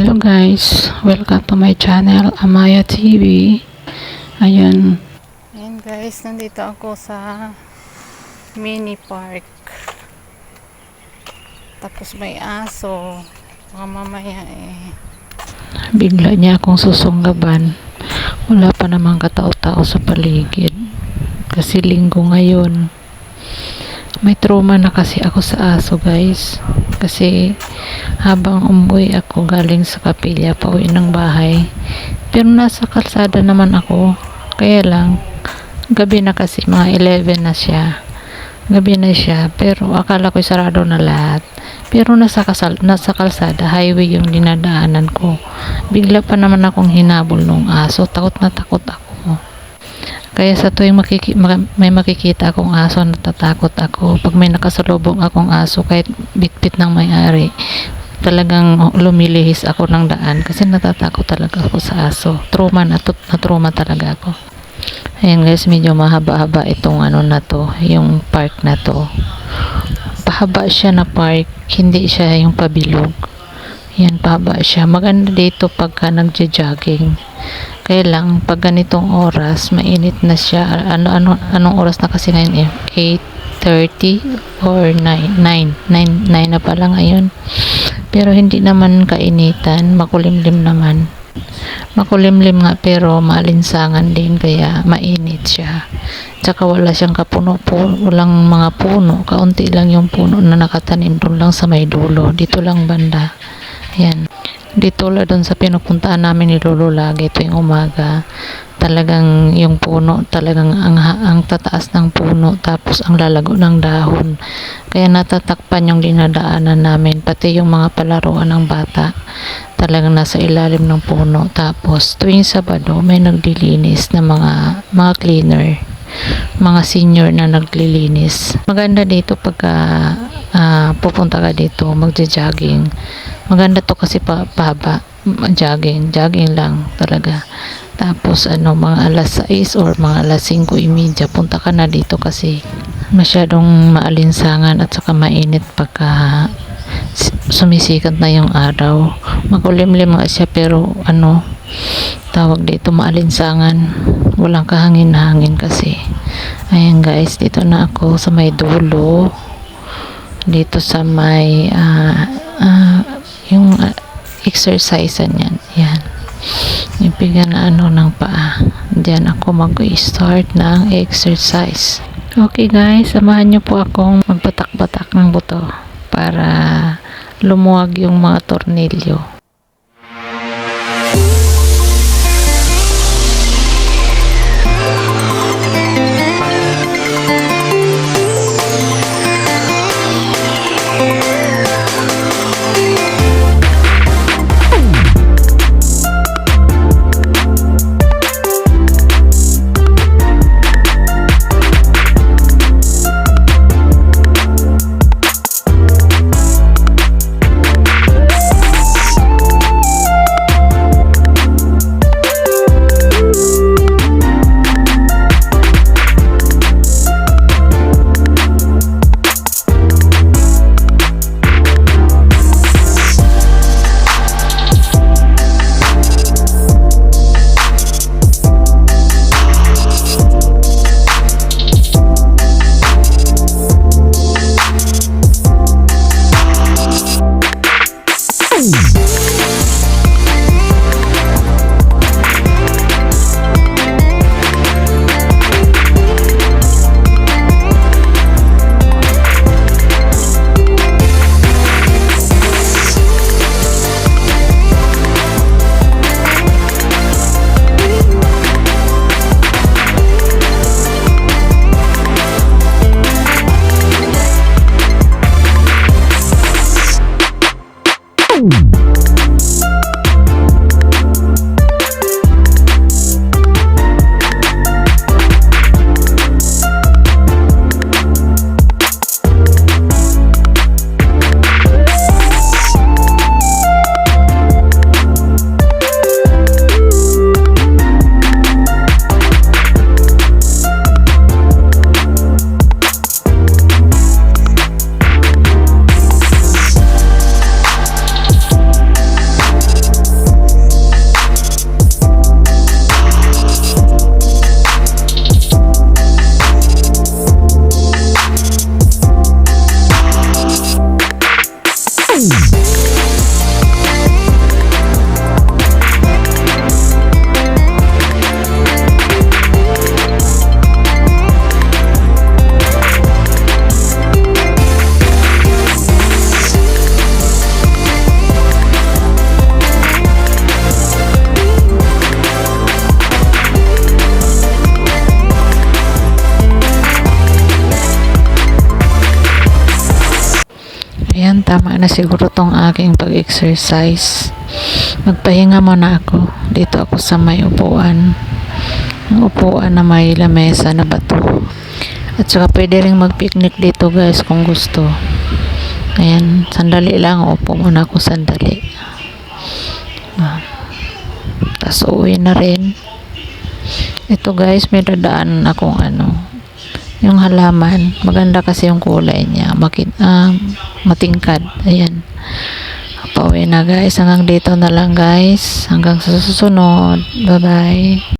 Hello guys, welcome to my channel Amaya TV. Ayun. Ayun guys, nandito ako sa mini park. Tapos may aso. Mga mamaya eh. Bigla niya akong susunggaban. Wala pa namang katao-tao sa paligid. Kasi linggo ngayon. May trauma na kasi ako sa aso guys. Kasi habang umuwi ako galing sa kapilya pauwi ng bahay. Pero nasa kalsada naman ako. Kaya lang, gabi na kasi mga 11 na siya. Gabi na siya, pero akala ko sarado na lahat. Pero nasa, kasal, nasa kalsada, highway yung dinadaanan ko. Bigla pa naman akong hinabol nung aso. Takot na takot ako. Kaya sa tuwing makiki, ma- may makikita akong aso, natatakot ako. Pag may nakasalubong akong aso, kahit bitbit ng may-ari, talagang lumilihis ako ng daan kasi natatakot talaga ako sa aso. Trauma na, na trauma talaga ako. Ayan guys, medyo mahaba-haba itong ano na to, yung park na to. Pahaba siya na park, hindi siya yung pabilog. Yan, pahaba siya. Maganda dito pagka nagja-jogging. Kaya lang, pag ganitong oras, mainit na siya. Ano, ano, anong oras na kasi ngayon eh? 8.30 or 9? 9. 9, 9 na pala ngayon. Pero hindi naman kainitan. Makulimlim naman. Makulimlim nga pero maalinsangan din kaya mainit siya. Tsaka wala siyang kapuno po, walang mga puno. Kaunti lang yung puno na nakatanim doon lang sa may dulo. Dito lang banda. Yan. Dito la doon sa pinupuntaan namin ni Lolo lagi tuwing umaga. Talagang yung puno, talagang ang, ang tataas ng puno tapos ang lalago ng dahon. Kaya natatakpan yung dinadaanan namin pati yung mga palaruan ng bata. Talagang nasa ilalim ng puno. Tapos tuwing Sabado may naglilinis na mga mga cleaner mga senior na naglilinis. Maganda dito pagka ah, pupunta ka dito magja-jogging. Maganda to kasi pa, pahaba. M- Jogging, jogging lang talaga. Tapos ano, mga alas 6 or mga alas 5.30 punta ka na dito kasi masyadong maalinsangan at saka mainit pagka sumisikat na yung araw. Makulimlim nga siya pero ano, tawag dito maalinsangan. Walang kahangin-hangin kasi. Ayan guys, dito na ako sa may dulo. Dito sa may ah, ah, yung ah, exercise. Yan. Yung bigyan na ano ng paa. Diyan ako mag-start ng exercise. Okay guys, samahan niyo po akong magbatak-batak ng buto para lumuwag yung mga tornilyo. Na siguro tong aking pag-exercise. Magpahinga muna ako. Dito ako sa may upuan. Ang upuan na may lamesa na bato. At saka pwede rin mag-picnic dito guys kung gusto. Ayan, sandali lang. Upo muna ako sandali. Ah. Tapos uwi na rin. Ito guys, may dadaan akong ano, yung halaman. Maganda kasi yung kulay niya. Makit, ah, matingkad. Ayan. Pauwi na guys. Hanggang dito na lang guys. Hanggang sa susunod. Bye-bye.